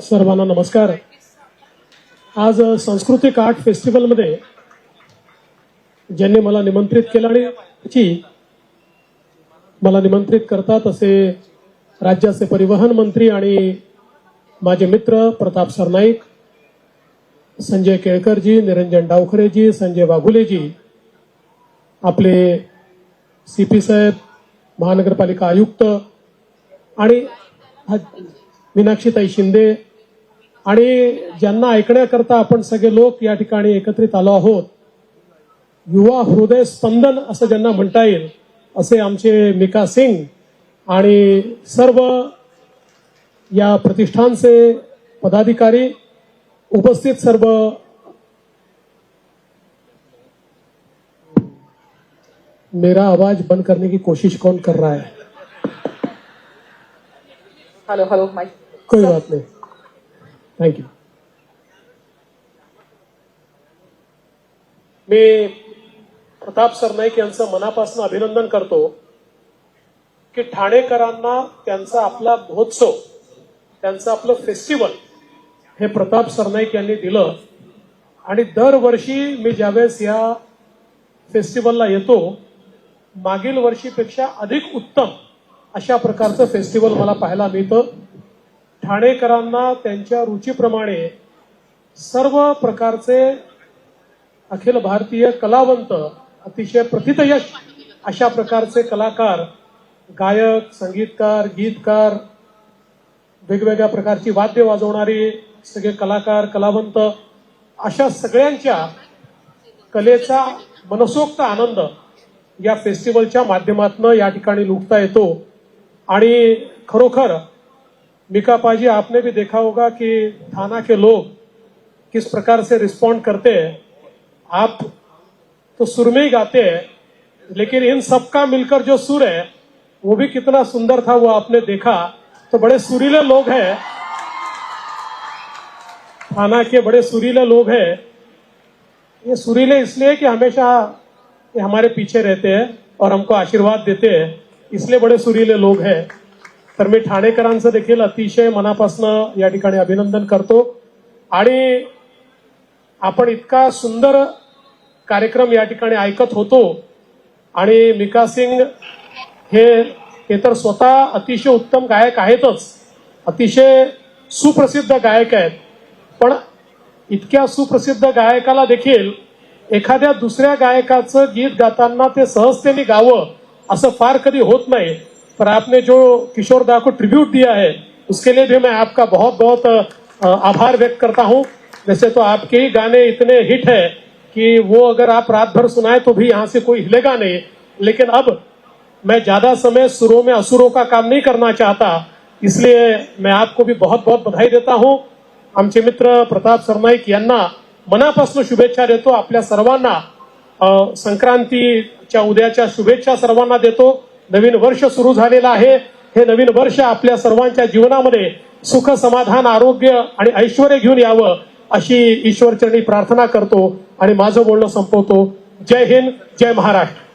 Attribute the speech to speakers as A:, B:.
A: सर्वांना नमस्कार. आज सांस्कृतिक आर्ट फेस्टिवलमध्ये ज्यांनी मला निमंत्रित केलं आणि त्याची मला निमंत्रित करतात असे राज्याचे परिवहन मंत्री आणि माझे मित्र प्रताप सरनाईक संजय केळकरजी निरंजन डावखरेजी संजय वाघुलेजी आपले सी पी साहेब महानगरपालिका आयुक्त आणि मीनाक्षीताई शिंदे आणि ज्यांना ऐकण्याकरता आपण सगळे लोक या ठिकाणी एकत्रित आलो आहोत युवा हृदय स्पंदन असं ज्यांना म्हणता येईल असे आमचे मिका सिंग आणि सर्व या प्रतिष्ठानचे पदाधिकारी उपस्थित सर्व मेरा आवाज बंद करने की कोशिश कौन कर रहा है?
B: हेलो हेलो माइक
A: कोई बात नहीं। थँक यू मी प्रताप सरनाईक यांचं मनापासून अभिनंदन करतो की ठाणेकरांना त्यांचा आपला महोत्सव त्यांचं आपलं फेस्टिवल हे प्रताप सरनाईक यांनी दिलं. आणि दरवर्षी मी ज्यावेळेस या फेस्टिवलला येतो मागील वर्षीपेक्षा अधिक उत्तम अशा प्रकारचं फेस्टिवल मला पाहायला मिळतं. ठाणेकरांना त्यांच्या रुचीप्रमाणे सर्व प्रकारचे अखिल भारतीय कलावंत अतिशय प्रथितयश अशा प्रकारचे कलाकार गायक संगीतकार गीतकार वेगवेगळ्या प्रकारची वाद्य वाजवणारी सगळे कलाकार कलावंत अशा सगळ्यांच्या कलेचा मनसोक्त आनंद या फेस्टिवलच्या माध्यमातून या ठिकाणी लुटता येतो. आणि खरोखर मिका पाजी, आपने भी देखा होगा कि थाना के लोग किस प्रकार से रिस्पॉन्ड करते हैं। आप तो सुर में ही गाते हैं, लेकिन इन सबका मिलकर जो सुर है, वो भी कितना सुंदर था, वो आपने देखा। तो बड़े सुरीले लोग हैं। थाना के बड़े सुरीले लोग हैं। ये सुरीले इसलिए कि हमेशा ये हमारे पीछे रहते हैं और हमको आशीर्वाद देते हैं, इसलिए बड़े सुरीले लोग हैं। तर मी ठाणेकरांचं देखील अतिशय मनापासून या ठिकाणी अभिनंदन करतो. आणि आपण इतका सुंदर कार्यक्रम या ठिकाणी ऐकत होतो. आणि मिका सिंग हे ते तर स्वतः अतिशय उत्तम गायक आहेतच. अतिशय सुप्रसिद्ध गायक आहेत. पण इतक्या सुप्रसिद्ध गायकाला देखील एखाद्या दुसऱ्या गायकाचं गीत गाताना ते सहजतेने गावं असं फार कधी होत नाही. पर आपने जो किशोर दा को ट्रिब्यूट दिया है, उसके लिए भी मैं आपका बहुत बहुत आभार व्यक्त करता हूँ। वैसे तो आपके ही गाने इतने हिट है कि वो अगर आप रात भर सुनाए तो भी यहाँ से कोई हिलेगा नहीं। लेकिन अब मैं ज़्यादा समय सुरों में असुरों का काम नहीं करना चाहता, इसलिए मैं आपको भी बहुत बहुत बधाई देता हूँ। आमचे मित्र प्रताप सरनाईक यांना मनापासून शुभेच्छा देतो आपल्या सर्वांना। संक्रांतीच्या उद्याच्या शुभेच्छा सर्वांना देतो। नवीन वर्ष सुरू झालेलं आहे. हे नवीन वर्ष आपल्या सर्वांच्या जीवनामध्ये सुख समाधान आरोग्य आणि ऐश्वर घेऊन यावं अशी ईश्वरचरणी प्रार्थना करतो आणि माझं बोलणं संपवतो. जय हिंद जय महाराष्ट्र.